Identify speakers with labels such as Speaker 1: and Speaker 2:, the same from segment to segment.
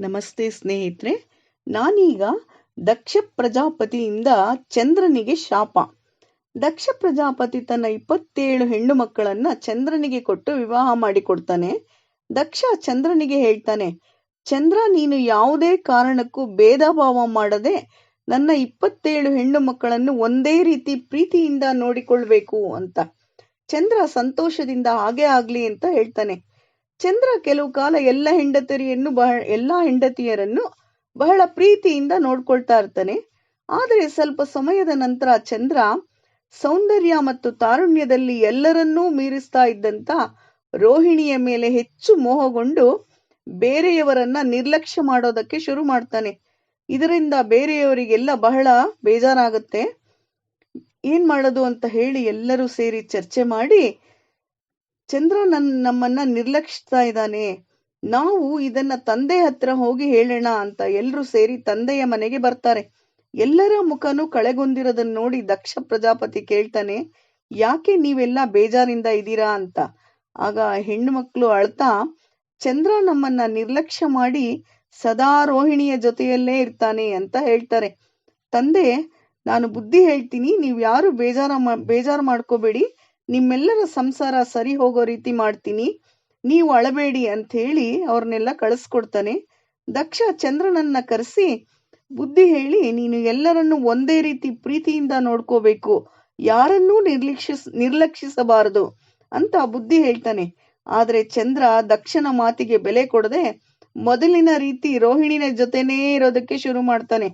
Speaker 1: ನಮಸ್ತೆ ಸ್ನೇಹಿತರೆ. ನಾನೀಗ ದಕ್ಷ ಪ್ರಜಾಪತಿಯಿಂದ ಚಂದ್ರನಿಗೆ ಶಾಪ. ದಕ್ಷ ಪ್ರಜಾಪತಿ ತನ್ನ ಇಪ್ಪತ್ತೇಳು ಹೆಣ್ಣು ಮಕ್ಕಳನ್ನ ಚಂದ್ರನಿಗೆ ಕೊಟ್ಟು ವಿವಾಹ ಮಾಡಿಕೊಡ್ತಾನೆ. ದಕ್ಷ ಚಂದ್ರನಿಗೆ ಹೇಳ್ತಾನೆ, ಚಂದ್ರ, ನೀನು ಯಾವುದೇ ಕಾರಣಕ್ಕೂ ಭೇದ ಭಾವ ಮಾಡದೆ ನನ್ನ ಇಪ್ಪತ್ತೇಳು ಹೆಣ್ಣು ಮಕ್ಕಳನ್ನು ಒಂದೇ ರೀತಿ ಪ್ರೀತಿಯಿಂದ ನೋಡಿಕೊಳ್ಬೇಕು ಅಂತ. ಚಂದ್ರ ಸಂತೋಷದಿಂದ ಹಾಗೆ ಆಗ್ಲಿ ಅಂತ ಹೇಳ್ತಾನೆ. ಚಂದ್ರ ಕೆಲವು ಕಾಲ ಎಲ್ಲ ಹೆಂಡತಿಯರನ್ನು ಬಹಳ ಎಲ್ಲ ಹೆಂಡತಿಯರನ್ನು ಬಹಳ ಪ್ರೀತಿಯಿಂದ ನೋಡ್ಕೊಳ್ತಾ ಇರ್ತಾನೆ. ಆದರೆ ಸ್ವಲ್ಪ ಸಮಯದ ನಂತರ ಚಂದ್ರ ಸೌಂದರ್ಯ ಮತ್ತು ತಾರುಣ್ಯದಲ್ಲಿ ಎಲ್ಲರನ್ನೂ ಮೀರಿಸ್ತಾ ಇದ್ದಂತ ರೋಹಿಣಿಯ ಮೇಲೆ ಹೆಚ್ಚು ಮೋಹಗೊಂಡು ಬೇರೆಯವರನ್ನ ನಿರ್ಲಕ್ಷ್ಯ ಮಾಡೋದಕ್ಕೆ ಶುರು ಮಾಡ್ತಾನೆ. ಇದರಿಂದ ಬೇರೆಯವರಿಗೆಲ್ಲ ಬಹಳ ಬೇಜಾರಾಗುತ್ತೆ. ಏನ್ ಮಾಡೋದು ಅಂತ ಹೇಳಿ ಎಲ್ಲರೂ ಸೇರಿ ಚರ್ಚೆ ಮಾಡಿ ಚಂದ್ರ ನನ್, ನಮ್ಮನ್ನ ನಿರ್ಲಕ್ಷಿಸ್ತಾ ಇದ್ದಾನೆ. ನಾವು ಇದನ್ನ ತಂದೆ ಹತ್ರ ಹೋಗಿ ಹೇಳೋಣ ಅಂತ ಎಲ್ಲರೂ ಸೇರಿ ತಂದೆಯ ಮನೆಗೆ ಬರ್ತಾರೆ. ಎಲ್ಲರ ಮುಖನೂ ಕಳೆಗೊಂದಿರೋದನ್ನ ನೋಡಿ ದಕ್ಷ ಪ್ರಜಾಪತಿ ಕೇಳ್ತಾನೆ, ಯಾಕೆ ನೀವೆಲ್ಲ ಬೇಜಾರಿಂದ ಇದ್ದೀರಾ ಅಂತ? ಆಗ ಹೆಣ್ಣು ಮಕ್ಕಳು ಅಳ್ತಾ, ಚಂದ್ರ ನಮ್ಮನ್ನ ನಿರ್ಲಕ್ಷ್ಯ ಮಾಡಿ ಸದಾ ರೋಹಿಣಿಯ ಜೊತೆಯಲ್ಲೇ ಇರ್ತಾನೆ ಅಂತ ಹೇಳ್ತಾರೆ. ತಂದೆ, ನಾನು ಬುದ್ಧಿ ಹೇಳ್ತೀನಿ, ನೀವು ಯಾರು ಬೇಜಾರ ಬೇಜಾರು ಮಾಡ್ಕೋಬೇಡಿ. ನಿಮ್ಮೆಲ್ಲರ ಸಂಸಾರ ಸರಿ ಹೋಗೋ ರೀತಿ ಮಾಡ್ತೀನಿ. ನೀವು ಅಳಬೇಡಿ ಅಂತ ಹೇಳಿ ಅವ್ರನ್ನೆಲ್ಲ ಕಳಿಸ್ಕೊಡ್ತಾನೆ. ದಕ್ಷ ಚಂದ್ರನನ್ನ ಕರೆಸಿ, ಬುದ್ಧಿ ಹೇಳಿ, ನೀನು ಎಲ್ಲರನ್ನು ಒಂದೇ ರೀತಿ ಪ್ರೀತಿಯಿಂದ ನೋಡ್ಕೋಬೇಕು. ಯಾರನ್ನೂ ನಿರ್ಲಕ್ಷಿಸ್, ನಿರ್ಲಕ್ಷಿಸಬಾರದು ಅಂತ ಬುದ್ಧಿ ಹೇಳ್ತಾನೆ. ಆದ್ರೆ ಚಂದ್ರ ದಕ್ಷನ ಮಾತಿಗೆ ಬೆಲೆ ಕೊಡದೆ ಮೊದಲಿನ ರೀತಿ ರೋಹಿಣಿನ ಜೊತೆನೇ ಇರೋದಕ್ಕೆ ಶುರು ಮಾಡ್ತಾನೆ.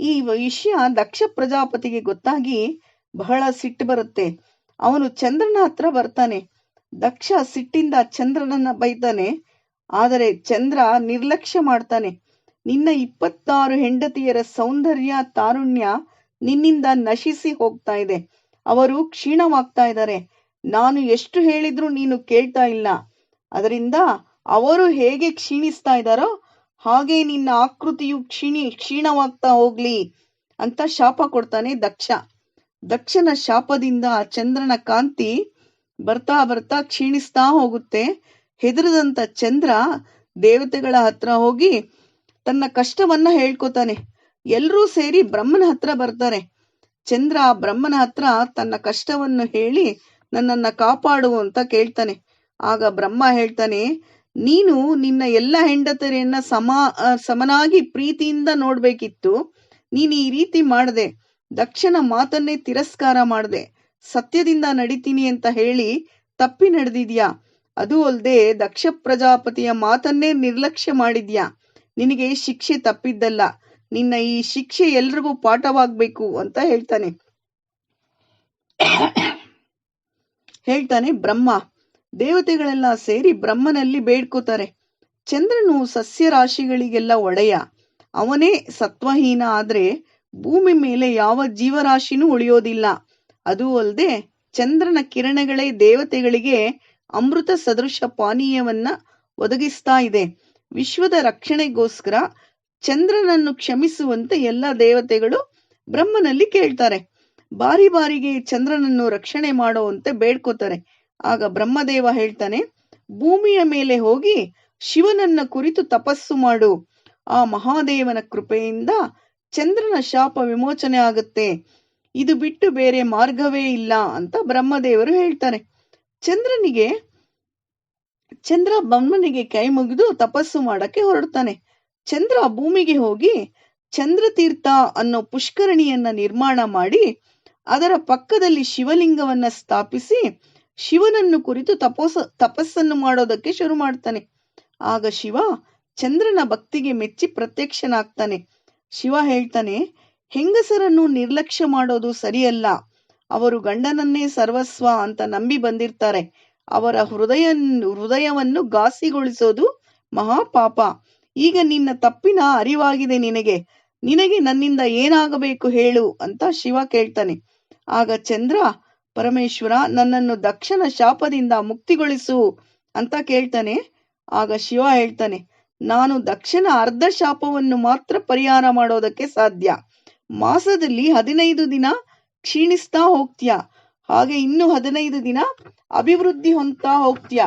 Speaker 1: ಈ ವಿಷಯ ದಕ್ಷ ಪ್ರಜಾಪತಿಗೆ ಗೊತ್ತಾಗಿ ಬಹಳ ಸಿಟ್ಟು ಬರುತ್ತೆ. ಅವನು ಚಂದ್ರನ ಹತ್ರ ಬರ್ತಾನೆ. ದಕ್ಷ ಸಿಟ್ಟಿಂದ ಚಂದ್ರನನ್ನ ಬೈತಾನೆ. ಆದರೆ ಚಂದ್ರ ನಿರ್ಲಕ್ಷ್ಯ ಮಾಡ್ತಾನೆ. ನಿನ್ನ ಇಪ್ಪತ್ತಾರು ಹೆಂಡತಿಯರ ಸೌಂದರ್ಯ ತಾರುಣ್ಯ ನಿನ್ನಿಂದ ನಶಿಸಿ ಹೋಗ್ತಾ ಇದೆ. ಅವರು ಕ್ಷೀಣವಾಗ್ತಾ ಇದ್ದಾರೆ. ನಾನು ಎಷ್ಟು ಹೇಳಿದ್ರು ನೀನು ಕೇಳ್ತಾ ಇಲ್ಲ. ಅದರಿಂದ ಅವರು ಹೇಗೆ ಕ್ಷೀಣಿಸ್ತಾ ಇದ್ದಾರೋ ಹಾಗೆ ನಿನ್ನ ಆಕೃತಿಯು ಕ್ಷೀಣಿ, ಕ್ಷೀಣವಾಗ್ತಾ ಹೋಗ್ಲಿ ಅಂತ ಶಾಪ ಕೊಡ್ತಾನೆ ದಕ್ಷ. ದಕ್ಷನ ಶಾಪದಿಂದ ಚಂದ್ರನ ಕಾಂತಿ ಬರ್ತಾ ಬರ್ತಾ ಕ್ಷೀಣಿಸ್ತಾ ಹೋಗುತ್ತೆ. ಹೆದರದಂತ ಚಂದ್ರ ದೇವತೆಗಳ ಹತ್ರ ಹೋಗಿ ತನ್ನ ಕಷ್ಟವನ್ನ ಹೇಳ್ಕೊತಾನೆ. ಎಲ್ರೂ ಸೇರಿ ಬ್ರಹ್ಮನ ಹತ್ರ ಬರ್ತಾರೆ. ಚಂದ್ರ ಬ್ರಹ್ಮನ ಹತ್ರ ತನ್ನ ಕಷ್ಟವನ್ನು ಹೇಳಿ ನನ್ನನ್ನ ಕಾಪಾಡು ಅಂತ ಕೇಳ್ತಾನೆ. ಆಗ ಬ್ರಹ್ಮ ಹೇಳ್ತಾನೆ, ನೀನು ನಿನ್ನ ಎಲ್ಲ ಹೆಂಡತರೆಯನ್ನ ಸಮ ಸಮನಾಗಿ ಪ್ರೀತಿಯಿಂದ ನೋಡ್ಬೇಕಿತ್ತು. ನೀನು ಈ ರೀತಿ ಮಾಡದೆ. ದಕ್ಷನ ಮಾತನ್ನೇ ತಿರಸ್ಕಾರ ಮಾಡಿದೆ, ಸತ್ಯದಿಂದ ನಡಿತೀನಿ ಅಂತ ಹೇಳಿ ತಪ್ಪಿ ನಡೆದಿದ್ಯಾ? ಅದು ಅಲ್ಲದೆ ದಕ್ಷ ಪ್ರಜಾಪತಿಯ ಮಾತನ್ನೇ ನಿರ್ಲಕ್ಷ್ಯ ಮಾಡಿದ್ಯಾ? ನಿನಗೆ ಶಿಕ್ಷೆ ತಪ್ಪಿದ್ದಲ್ಲ, ನಿನ್ನ ಈ ಶಿಕ್ಷೆ ಎಲ್ರಿಗೂ ಪಾಠವಾಗ್ಬೇಕು ಅಂತ ಹೇಳ್ತಾನೆ. ಹೇಳ್ತಾನೆ ಬ್ರಹ್ಮ. ದೇವತೆಗಳೆಲ್ಲ ಸೇರಿ ಬ್ರಹ್ಮನಲ್ಲಿ ಬೇಡ್ಕೋತಾರೆ. ಚಂದ್ರನು ಸಸ್ಯ ರಾಶಿಗಳಿಗೆಲ್ಲ ಒಡೆಯ. ಅವನೇ ಸತ್ವಹೀನ ಆದ್ರೆ ಭೂಮಿ ಮೇಲೆ ಯಾವ ಜೀವರಾಶಿನೂ ಉಳಿಯೋದಿಲ್ಲ. ಅದು ಅಲ್ಲದೆ ಚಂದ್ರನ ಕಿರಣಗಳೇ ದೇವತೆಗಳಿಗೆ ಅಮೃತ ಸದೃಶ ಪಾನೀಯವನ್ನ ಒದಗಿಸ್ತಾ ಇದೆ. ವಿಶ್ವದ ರಕ್ಷಣೆಗೋಸ್ಕರ ಚಂದ್ರನನ್ನು ಕ್ಷಮಿಸುವಂತೆ ಎಲ್ಲ ದೇವತೆಗಳು ಬ್ರಹ್ಮನಲ್ಲಿ ಕೇಳ್ತಾರೆ. ಬಾರಿ ಬಾರಿಗೆ ಚಂದ್ರನನ್ನು ರಕ್ಷಣೆ ಮಾಡುವಂತೆ ಬೇಡ್ಕೋತಾರೆ. ಆಗ ಬ್ರಹ್ಮದೇವ ಹೇಳ್ತಾನೆ, ಭೂಮಿಯ ಮೇಲೆ ಹೋಗಿ ಶಿವನನ್ನ ಕುರಿತು ತಪಸ್ಸು ಮಾಡು. ಆ ಮಹಾದೇವನ ಕೃಪೆಯಿಂದ ಚಂದ್ರನ ಶಾಪ ವಿಮೋಚನೆ ಆಗುತ್ತೆ. ಇದು ಬಿಟ್ಟು ಬೇರೆ ಮಾರ್ಗವೇ ಇಲ್ಲ ಅಂತ ಬ್ರಹ್ಮದೇವರು ಹೇಳ್ತಾರೆ. ಚಂದ್ರನಿಗೆ, ಚಂದ್ರ ಬ್ರಹ್ಮನಿಗೆ ಕೈ ಮುಗಿದು ತಪಸ್ಸು ಮಾಡಕ್ಕೆ ಹೊರಡ್ತಾನೆ. ಚಂದ್ರ ಭೂಮಿಗೆ ಹೋಗಿ ಚಂದ್ರತೀರ್ಥ ಅನ್ನೋ ಪುಷ್ಕರಣಿಯನ್ನ ನಿರ್ಮಾಣ ಮಾಡಿ ಅದರ ಪಕ್ಕದಲ್ಲಿ ಶಿವಲಿಂಗವನ್ನ ಸ್ಥಾಪಿಸಿ ಶಿವನನ್ನು ಕುರಿತು ತಪೋಸ, ತಪಸ್ಸನ್ನು ಮಾಡೋದಕ್ಕೆ ಶುರು ಮಾಡ್ತಾನೆ. ಆಗ ಶಿವ ಚಂದ್ರನ ಭಕ್ತಿಗೆ ಮೆಚ್ಚಿ ಪ್ರತ್ಯಕ್ಷನಾಗ್ತಾನೆ. ಶಿವ ಹೇಳ್ತಾನೆ, ಹೆಂಗಸರನ್ನು ನಿರ್ಲಕ್ಷ್ಯ ಮಾಡೋದು ಸರಿಯಲ್ಲ. ಅವರು ಗಂಡನನ್ನೇ ಸರ್ವಸ್ವ ಅಂತ ನಂಬಿ ಬಂದಿರ್ತಾರೆ. ಅವರ ಹೃದಯ ಹೃದಯವನ್ನು ಘಾಸಿಗೊಳಿಸೋದು ಮಹಾಪಾಪ. ಈಗ ನಿನ್ನ ತಪ್ಪಿನ ಅರಿವಾಗಿದೆ ನಿನಗೆ. ನಿನಗೆ ನನ್ನಿಂದ ಏನಾಗಬೇಕು ಹೇಳು ಅಂತ ಶಿವ ಕೇಳ್ತಾನೆ. ಆಗ, ಚಂದ್ರ, ಪರಮೇಶ್ವರ, ನನ್ನನ್ನು ದಕ್ಷನ ಶಾಪದಿಂದ ಮುಕ್ತಿಗೊಳಿಸು ಅಂತ ಕೇಳ್ತಾನೆ. ಆಗ ಶಿವ ಹೇಳ್ತಾನೆ ನಾನು ದಕ್ಷನ ಅರ್ಧ ಶಾಪವನ್ನು ಮಾತ್ರ ಪರಿಹಾರ ಮಾಡೋದಕ್ಕೆ ಸಾಧ್ಯ. ಮಾಸದಲ್ಲಿ ಹದಿನೈದು ದಿನ ಕ್ಷೀಣಿಸ್ತಾ ಹೋಗ್ತೀಯ? ಹಾಗೆ ಇನ್ನು ಹದಿನೈದು ದಿನ ಅಭಿವೃದ್ಧಿ ಹೊಂದ್ತಾ ಹೋಗ್ತೀಯ?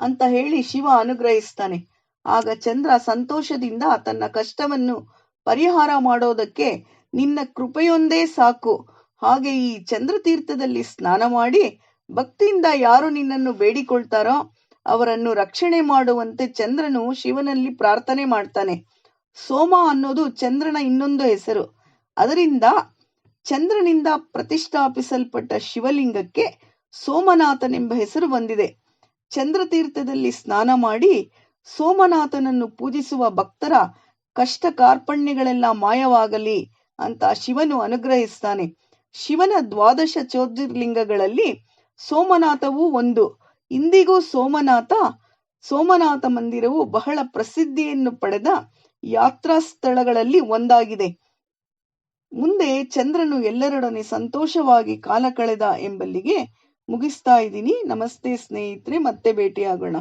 Speaker 1: ಅಂತ ಹೇಳಿ ಶಿವ ಅನುಗ್ರಹಿಸ್ತಾನೆ. ಆಗ ಚಂದ್ರ ಸಂತೋಷದಿಂದ ತನ್ನ ಕಷ್ಟವನ್ನು ಪರಿಹಾರ ಮಾಡೋದಕ್ಕೆ ನಿನ್ನ ಕೃಪೆಯೊಂದೇ ಸಾಕು. ಹಾಗೆ ಈ ಚಂದ್ರತೀರ್ಥದಲ್ಲಿ ಸ್ನಾನ ಮಾಡಿ ಭಕ್ತಿಯಿಂದ ಯಾರು ನಿನ್ನನ್ನು ಬೇಡಿಕೊಳ್ತಾರೋ ಅವರನ್ನು ರಕ್ಷಣೆ ಮಾಡುವಂತೆ ಚಂದ್ರನು ಶಿವನಲ್ಲಿ ಪ್ರಾರ್ಥನೆ ಮಾಡ್ತಾನೆ. ಸೋಮ ಅನ್ನೋದು ಚಂದ್ರನ ಇನ್ನೊಂದು ಹೆಸರು. ಅದರಿಂದ ಚಂದ್ರನಿಂದ ಪ್ರತಿಷ್ಠಾಪಿಸಲ್ಪಟ್ಟ ಶಿವಲಿಂಗಕ್ಕೆ ಸೋಮನಾಥನೆಂಬ ಹೆಸರು ಬಂದಿದೆ. ಚಂದ್ರತೀರ್ಥದಲ್ಲಿ ಸ್ನಾನ ಮಾಡಿ ಸೋಮನಾಥನನ್ನು ಪೂಜಿಸುವ ಭಕ್ತರ ಕಷ್ಟ ಕಾರ್ಪಣ್ಯಗಳೆಲ್ಲ ಮಾಯವಾಗಲಿ ಅಂತ ಶಿವನು ಅನುಗ್ರಹಿಸ್ತಾನೆ. ಶಿವನ ದ್ವಾದಶ ಜ್ಯೋತಿರ್ಲಿಂಗಗಳಲ್ಲಿ ಸೋಮನಾಥವೂ ಒಂದು. ಇಂದಿಗೂ ಸೋಮನಾಥ ಸೋಮನಾಥ ಮಂದಿರವು ಬಹಳ ಪ್ರಸಿದ್ಧಿಯನ್ನು ಪಡೆದ ಯಾತ್ರಾ ಸ್ಥಳಗಳಲ್ಲಿ ಒಂದಾಗಿದೆ. ಮುಂದೆ ಚಂದ್ರನು ಎಲ್ಲರೊಡನೆ ಸಂತೋಷವಾಗಿ ಕಾಲ ಕಳೆದ ಎಂಬಲ್ಲಿಗೆ ಮುಗಿಸ್ತಾ ಇದ್ದೀನಿ. ನಮಸ್ತೆ ಸ್ನೇಹಿತರೆ, ಮತ್ತೆ ಭೇಟಿಯಾಗೋಣ.